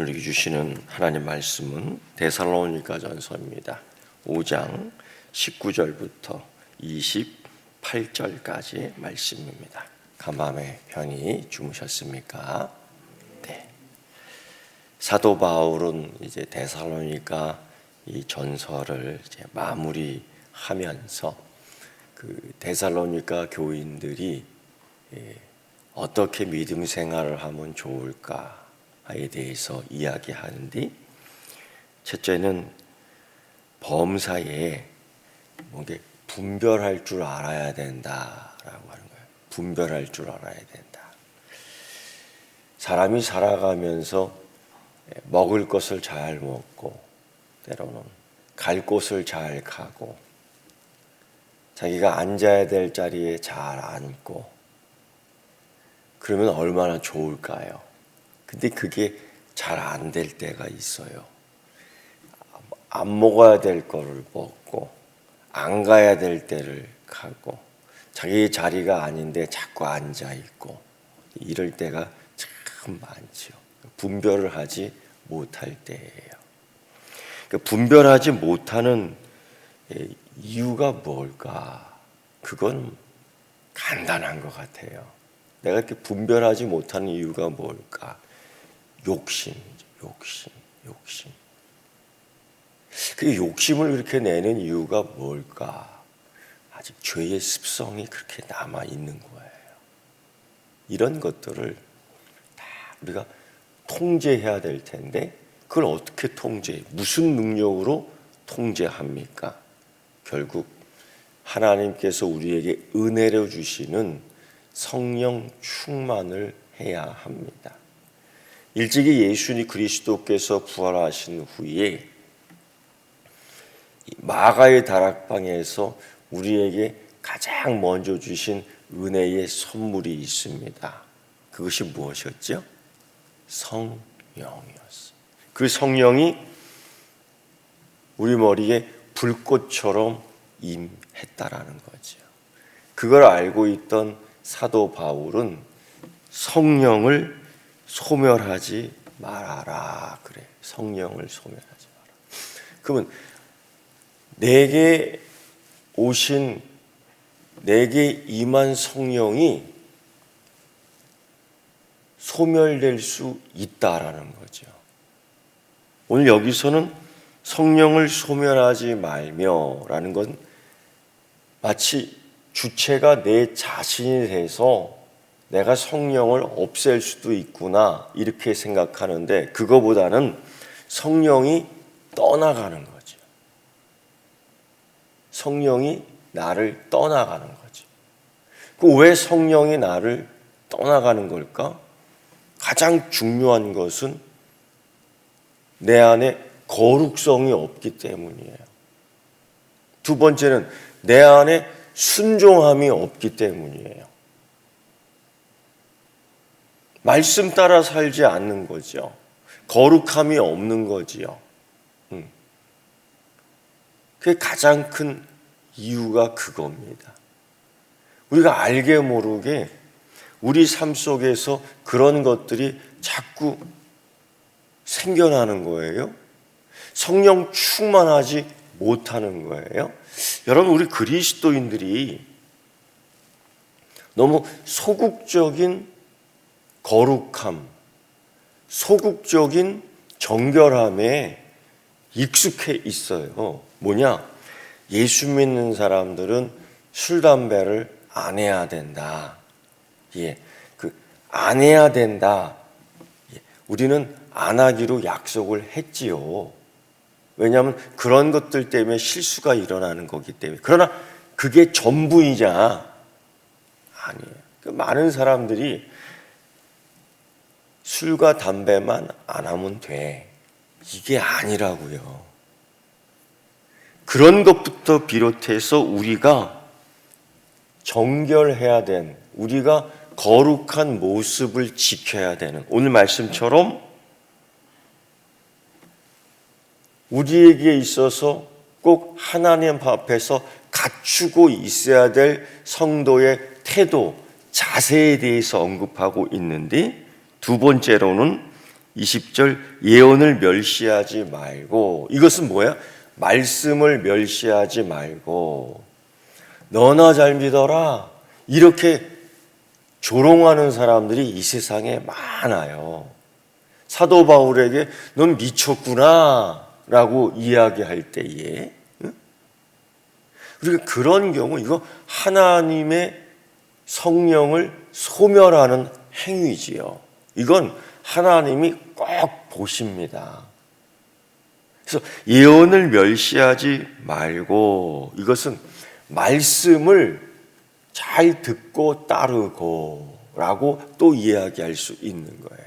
오늘 주시는 하나님 말씀은 데살로니가 전서입니다. 5장 19절부터 28절까지 말씀입니다. 간밤에 편히 주무셨습니까? 네. 사도 바울은 이제 데살로니가 이 전서를 이제 마무리하면서 그 데살로니가 교인들이 예, 어떻게 믿음 생활을 하면 좋을까 에 대해서 이야기하는데 첫째는 범사에 뭔게 분별할 줄 알아야 된다라고 하는 거예요. 분별할 줄 알아야 된다. 사람이 살아가면서 먹을 것을 잘 먹고 때로는 갈 곳을 잘 가고 자기가 앉아야 될 자리에 잘 앉고 그러면 얼마나 좋을까요? 근데 그게 잘 안 될 때가 있어요. 안 먹어야 될 거를 먹고 안 가야 될 때를 가고 자기 자리가 아닌데 자꾸 앉아 있고 이럴 때가 참 많죠. 분별을 하지 못할 때예요. 그러니까 분별하지 못하는 이유가 뭘까? 그건 간단한 것 같아요. 내가 이렇게 분별하지 못하는 이유가 뭘까? 욕심, 욕심, 욕심. 그 욕심을 그렇게 내는 이유가 뭘까? 아직 죄의 습성이 그렇게 남아 있는 거예요. 이런 것들을 다 우리가 통제해야 될 텐데 그걸 어떻게 통제? 무슨 능력으로 통제합니까? 결국 하나님께서 우리에게 은혜로 주시는 성령 충만을 해야 합니다. 일찍이 예수님 그리스도께서 부활하신 후에 마가의 다락방에서 우리에게 가장 먼저 주신 은혜의 선물이 있습니다. 그것이 무엇이었죠? 성령이었어. 그 성령이 우리 머리에 불꽃처럼 임했다라는 거죠. 그걸 알고 있던 사도 바울은 성령을 소멸하지 말아라 그래. 성령을 소멸하지 마라. 그러면 내게 오신 내게 임한 성령이 소멸될 수 있다라는 거죠. 오늘 여기서는 성령을 소멸하지 말며라는 건 마치 주체가 내 자신이 돼서 내가 성령을 없앨 수도 있구나 이렇게 생각하는데 그거보다는 성령이 떠나가는 거죠. 성령이 나를 떠나가는 거죠. 그왜 성령이 나를 떠나가는 걸까? 가장 중요한 것은 내 안에 거룩성이 없기 때문이에요. 두 번째는 내 안에 순종함이 없기 때문이에요. 말씀 따라 살지 않는 거죠. 거룩함이 없는 거지요. 음. 그게 가장 큰 이유가 그겁니다. 우리가 알게 모르게 우리 삶 속에서 그런 것들이 자꾸 생겨나는 거예요. 성령 충만하지 못하는 거예요. 여러분, 우리 그리스도인들이 너무 소극적인 거룩함, 소극적인 정결함에 익숙해 있어요. 뭐냐? 예수 믿는 사람들은 술, 담배를 안 해야 된다. 예, 그, 안 해야 된다. 예, 우리는 안 하기로 약속을 했지요. 왜냐하면 그런 것들 때문에 실수가 일어나는 거기 때문에. 그러나 그게 전부이자 아니에요. 그 많은 사람들이 술과 담배만 안 하면 돼. 이게 아니라고요. 그런 것부터 비롯해서 우리가 정결해야 된, 우리가 거룩한 모습을 지켜야 되는, 오늘 말씀처럼 우리에게 있어서 꼭 하나님 앞에서 갖추고 있어야 될 성도의 태도, 자세에 대해서 언급하고 있는데 두 번째로는 20절 예언을 멸시하지 말고 이것은 뭐야? 말씀을 멸시하지 말고 너나 잘 믿어라 이렇게 조롱하는 사람들이 이 세상에 많아요. 사도 바울에게 넌 미쳤구나 라고 이야기할 때에 응? 우리가 그런 경우 이거 하나님의 성령을 소멸하는 행위지요. 이건 하나님이 꼭 보십니다. 그래서 예언을 멸시하지 말고 이것은 말씀을 잘 듣고 따르고 라고 또 이야기할 수 있는 거예요.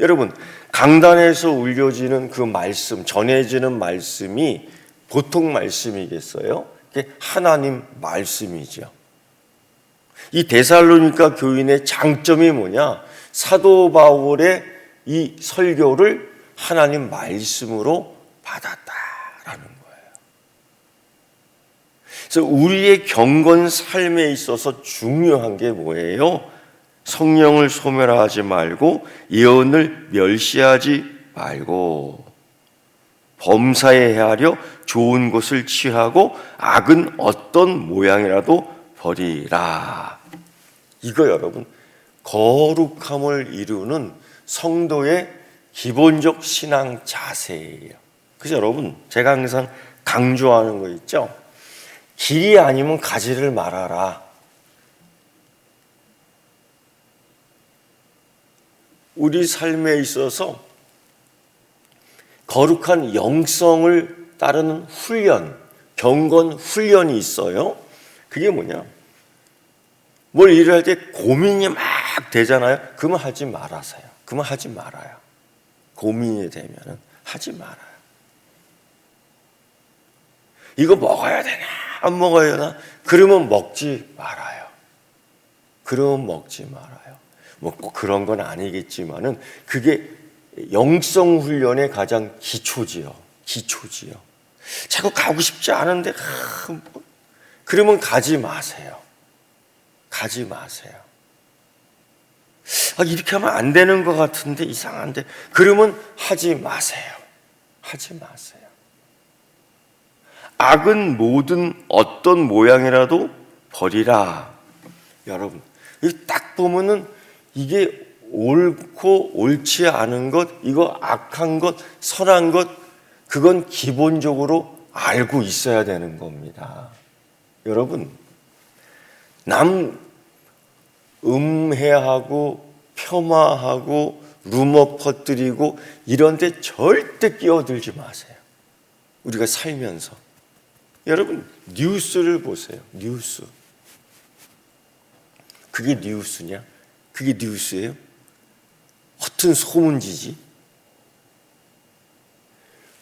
여러분, 강단에서 울려지는 그 말씀, 전해지는 말씀이 보통 말씀이겠어요? 하나님 말씀이죠. 이 데살로니가 교인의 장점이 뭐냐? 사도 바울의 이 설교를 하나님 말씀으로 받았다라는 거예요. 그래서 우리의 경건 삶에 있어서 중요한 게 뭐예요? 성령을 소멸하지 말고 예언을 멸시하지 말고 범사에 헤아려 좋은 것을 취하고 악은 어떤 모양이라도 버리라. 이거 여러분 거룩함을 이루는 성도의 기본적 신앙 자세예요. 그래서 여러분 제가 항상 강조하는 거 있죠. 길이 아니면 가지를 말아라. 우리 삶에 있어서 거룩한 영성을 따르는 훈련, 경건 훈련이 있어요. 그게 뭐냐? 뭘 일을 할 때 고민이 막 되잖아요. 그러면 하지 말아서요. 그러면 하지 말아요. 고민이 되면은 하지 말아요. 이거 먹어야 되나? 안 먹어야 되나? 그러면 먹지 말아요. 그러면 먹지 말아요. 뭐꼭 그런 건 아니겠지만은 그게 영성 훈련의 가장 기초지요. 기초지요. 자꾸 가고 싶지 않은데 아, 뭐, 그러면 가지 마세요. 가지 마세요. 아, 이렇게 하면 안 되는 것 같은데 이상한데 그러면 하지 마세요. 하지 마세요. 악은 모든 어떤 모양이라도 버리라. 여러분, 딱 보면은 이게 옳고 옳지 않은 것, 이거 악한 것, 선한 것, 그건 기본적으로 알고 있어야 되는 겁니다. 여러분, 남 음해하고 폄하하고 루머 퍼뜨리고 이런 데 절대 끼어들지 마세요. 우리가 살면서. 여러분, 뉴스를 보세요. 뉴스. 그게 뉴스냐? 그게 뉴스예요? 허튼 소문지지.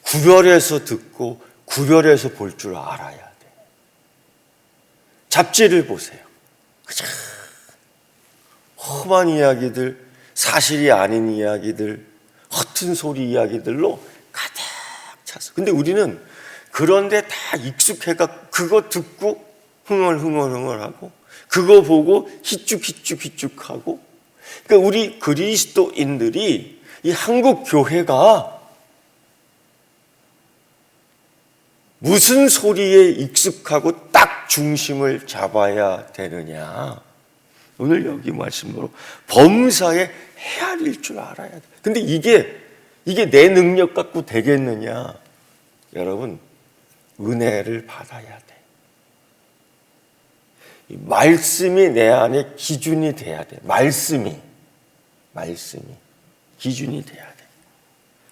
구별해서 듣고 구별해서 볼 줄 알아야 돼. 잡지를 보세요. 그저 험한 이야기들, 사실이 아닌 이야기들, 허튼 소리 이야기들로 가득 차서. 근데 우리는 그런데 다 익숙해가 그거 듣고 흥얼흥얼흥얼하고 그거 보고 희죽희죽희죽하고 그러니까 우리 그리스도인들이 이 한국 교회가 무슨 소리에 익숙하고 딱 중심을 잡아야 되느냐. 오늘 여기 말씀으로 범사에 헤아릴 줄 알아야 돼. 근데 이게 이게 내 능력 갖고 되겠느냐? 여러분 은혜를 받아야 돼. 말씀이 내 안에 기준이 돼야 돼. 말씀이 말씀이 기준이 돼야 돼.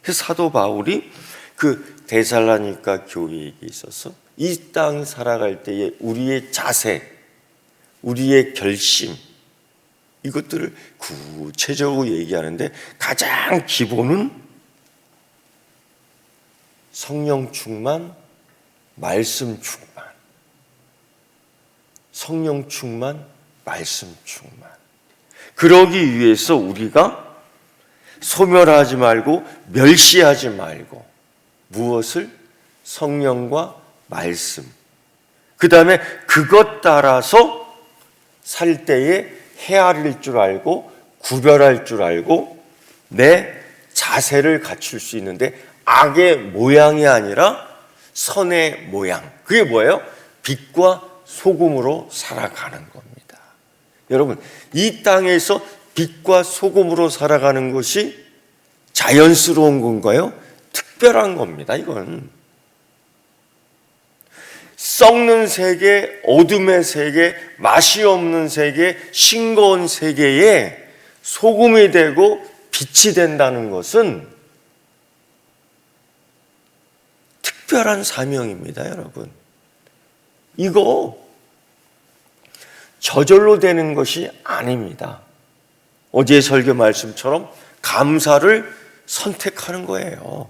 그래서 사도 바울이 그 데살라니까 교회에 있어서 이 땅 살아갈 때에 우리의 자세, 우리의 결심 이것들을 구체적으로 얘기하는데 가장 기본은 성령 충만, 말씀 충만. 성령 충만, 말씀 충만. 그러기 위해서 우리가 소멸하지 말고 멸시하지 말고 무엇을 성령과 말씀. 그 다음에 그것 따라서 살 때에 헤아릴 줄 알고 구별할 줄 알고 내 자세를 갖출 수 있는데 악의 모양이 아니라 선의 모양. 그게 뭐예요? 빛과 소금으로 살아가는 겁니다. 여러분, 이 땅에서 빛과 소금으로 살아가는 것이 자연스러운 건가요? 특별한 겁니다, 이건. 썩는 세계, 어둠의 세계, 맛이 없는 세계, 싱거운 세계에 소금이 되고 빛이 된다는 것은 특별한 사명입니다, 여러분. 이거 저절로 되는 것이 아닙니다. 어제 설교 말씀처럼 감사를 선택하는 거예요.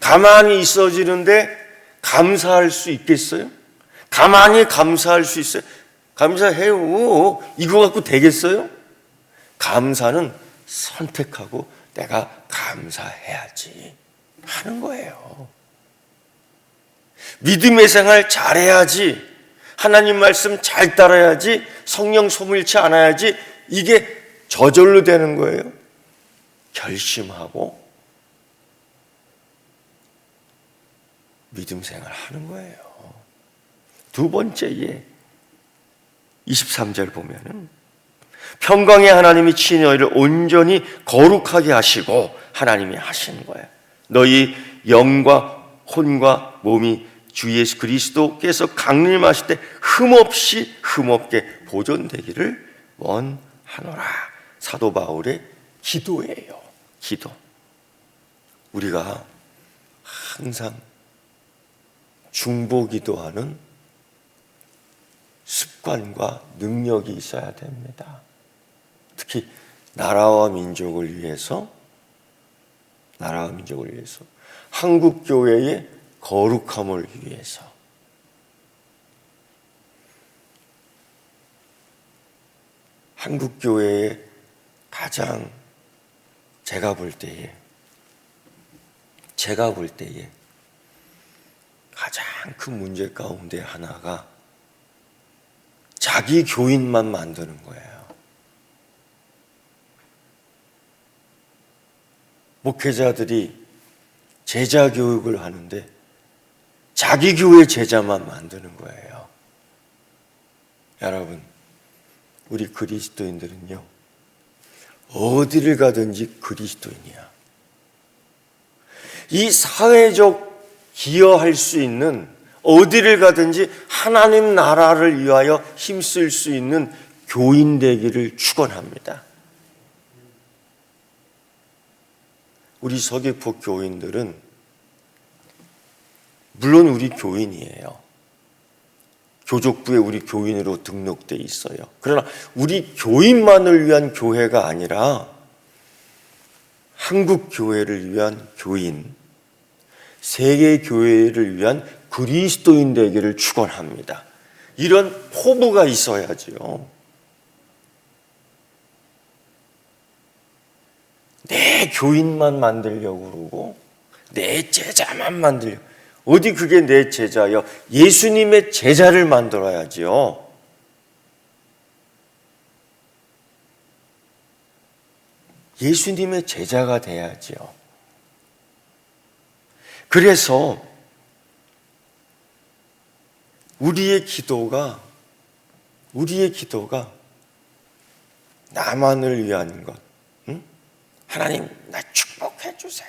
가만히 있어지는데 감사할 수 있겠어요? 가만히 감사할 수 있어요? 감사해요. 이거 갖고 되겠어요? 감사는 선택하고 내가 감사해야지 하는 거예요. 믿음의 생활 잘해야지. 하나님 말씀 잘 따라야지. 성령 소물치 않아야지. 이게 저절로 되는 거예요. 결심하고 믿음 생활 하는 거예요. 두 번째에 23절 보면은 평강의 하나님이 친히 너희를 온전히 거룩하게 하시고 하나님이 하시는 거예요. 너희 영과 혼과 몸이 주 예수 그리스도께서 강림하실 때 흠없이 흠없게 보존되기를 원하노라. 사도 바울의 기도예요. 기도. 우리가 항상 중보기도 하는 습관과 능력이 있어야 됩니다. 특히 나라와 민족을 위해서 나라와 민족을 위해서 한국 교회의 거룩함을 위해서 한국 교회의 가장 제가 볼 때에 제가 볼 때에 가장 큰 문제 가운데 하나가 자기 교인만 만드는 거예요. 목회자들이 제자 교육을 하는데 자기 교회 제자만 만드는 거예요. 여러분, 우리 그리스도인들은요, 어디를 가든지 그리스도인이야. 이 사회적 기여할 수 있는 어디를 가든지 하나님 나라를 위하여 힘쓸 수 있는 교인 되기를 축원합니다. 우리 서귀포 교인들은 물론 우리 교인이에요. 교족부에 우리 교인으로 등록돼 있어요. 그러나 우리 교인만을 위한 교회가 아니라 한국 교회를 위한 교인, 세계 교회를 위한 그리스도인 되기를 축원합니다. 이런 포부가 있어야지요. 내 교인만 만들려고 그러고 내 제자만 만들려. 어디 그게 내 제자요? 예수님의 제자를 만들어야지요. 예수님의 제자가 돼야지요. 그래서 우리의 기도가 우리의 기도가 나만을 위한 것. 응? 하나님 나 축복해 주세요.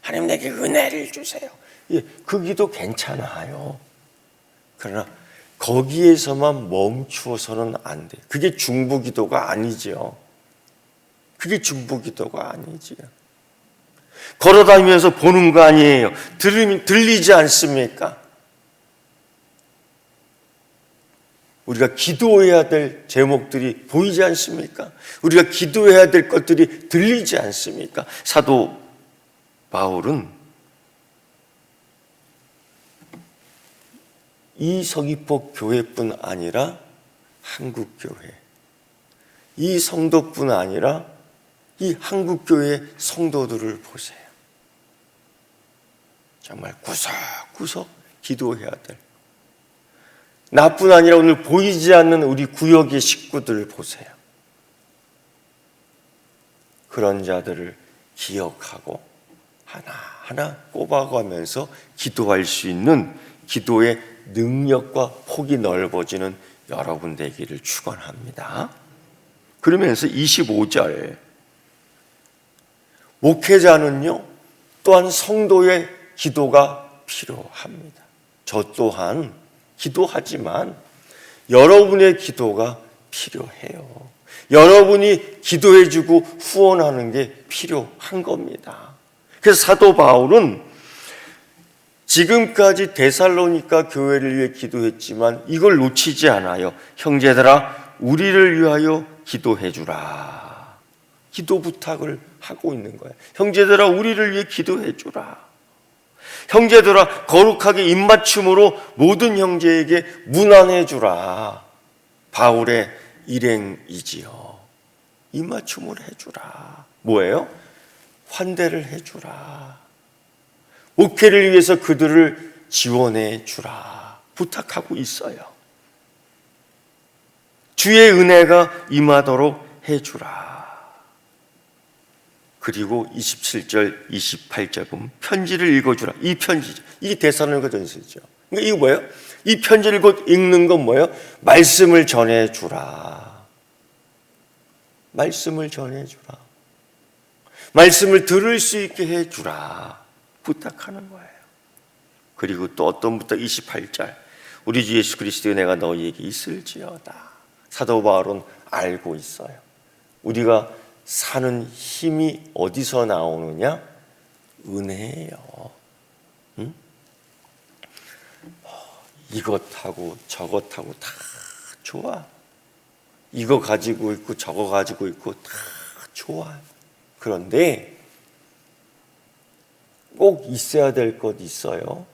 하나님 내게 은혜를 주세요. 예, 그 기도 괜찮아요. 그러나 거기에서만 멈추어서는 안 돼. 그게 중보 기도가 아니지요. 그게 중보 기도가 아니지요. 걸어다니면서 보는 거 아니에요. 들리, 들리지 않습니까? 우리가 기도해야 될 제목들이 보이지 않습니까? 우리가 기도해야 될 것들이 들리지 않습니까? 사도 바울은 이 서귀포 교회뿐 아니라 한국 교회, 이 성도뿐 아니라 이 한국 교회 성도들을 보세요. 정말 구석구석 기도해야 될. 나뿐 아니라 오늘 보이지 않는 우리 구역의 식구들 보세요. 그런 자들을 기억하고 하나하나 꼽아가면서 기도할 수 있는 기도의 능력과 폭이 넓어지는 여러분 되기를 축원합니다. 그러면서 25절 목회자는요 또한 성도의 기도가 필요합니다. 저 또한 기도하지만 여러분의 기도가 필요해요. 여러분이 기도해주고 후원하는 게 필요한 겁니다. 그래서 사도 바울은 지금까지 데살로니가 교회를 위해 기도했지만 이걸 놓치지 않아요. 형제들아, 우리를 위하여 기도해 주라. 기도 부탁을 하고 있는 거예요. 형제들아, 우리를 위해 기도해 주라. 형제들아, 거룩하게 입맞춤으로 모든 형제에게 문안해 주라. 바울의 일행이지요. 입맞춤을 해 주라. 뭐예요? 환대를 해 주라. 목회를 위해서 그들을 지원해 주라. 부탁하고 있어요. 주의 은혜가 임하도록 해 주라. 그리고 27절, 28절 보면 편지를 읽어주라. 이 편지죠. 이게 대사로니가 전서죠. 그러니까 이거 뭐예요? 이 편지를 곧 읽는 건 뭐예요? 말씀을 전해주라. 말씀을 전해주라. 말씀을 들을 수 있게 해주라. 부탁하는 거예요. 그리고 또 어떤 부탁 28절. 우리 주 예수 그리스도의 내가 너희에게 있을지어다. 사도 바울은 알고 있어요. 우리가 사는 힘이 어디서 나오느냐? 은혜예요. 응? 이것하고 저것하고 다 좋아. 이거 가지고 있고 저거 가지고 있고 다 좋아. 그런데 꼭 있어야 될 것 있어요.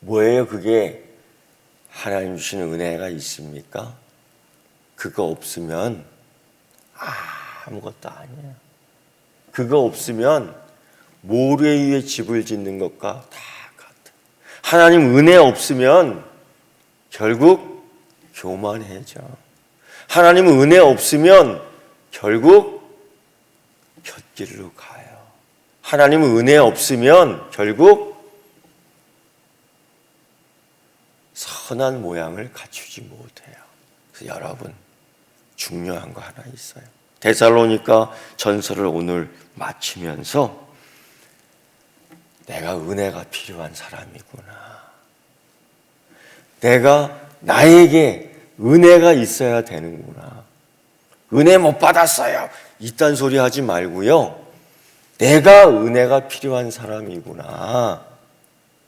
뭐예요? 그게 하나님 주시는 은혜가 있습니까? 그거 없으면 아 무것도 아니에요. 그거 없으면 모래 위에 집을 짓는 것과 다 같아. 하나님 은혜 없으면 결국 교만해져. 하나님 은혜 없으면 결국 곁길로 가요. 하나님 은혜 없으면 결국 선한 모양을 갖추지 못해요. 그래서 여러분 중요한 거 하나 있어요. 데살로니가 전설을 오늘 마치면서 내가 은혜가 필요한 사람이구나. 내가 나에게 은혜가 있어야 되는구나. 은혜 못 받았어요. 이딴 소리 하지 말고요. 내가 은혜가 필요한 사람이구나.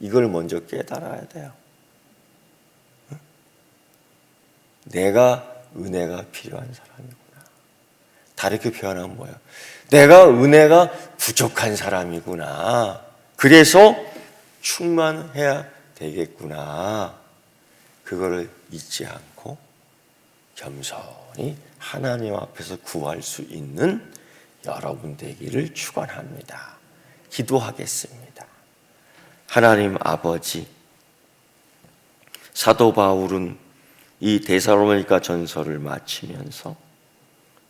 이걸 먼저 깨달아야 돼요. 내가 은혜가 필요한 사람이구나. 다르게 표현하면 뭐예요? 내가 은혜가 부족한 사람이구나. 그래서 충만해야 되겠구나. 그거를 잊지 않고 겸손히 하나님 앞에서 구할 수 있는 여러분 되기를 축원합니다. 기도하겠습니다. 하나님 아버지 사도 바울은 이 데살로니가 전설을 마치면서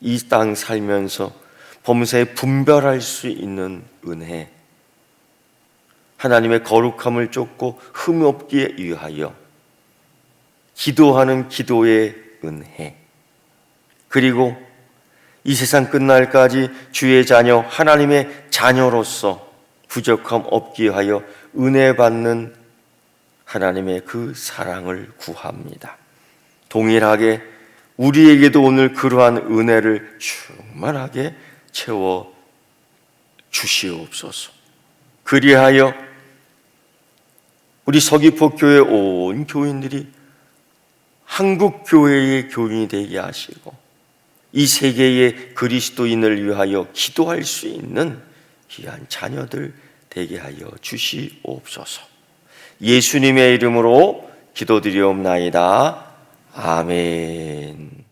이 땅 살면서 범사에 분별할 수 있는 은혜 하나님의 거룩함을 쫓고 흠 없기에 위하여 기도하는 기도의 은혜 그리고 이 세상 끝날까지 주의 자녀 하나님의 자녀로서 부족함 없게 하여 은혜 받는 하나님의 그 사랑을 구합니다. 동일하게 우리에게도 오늘 그러한 은혜를 충만하게 채워 주시옵소서. 그리하여 우리 서귀포 교회 온 교인들이 한국 교회의 교인이 되게 하시고 이 세계의 그리스도인을 위하여 기도할 수 있는 귀한 자녀들 되게 하여 주시옵소서. 예수님의 이름으로 기도드리옵나이다. 아멘.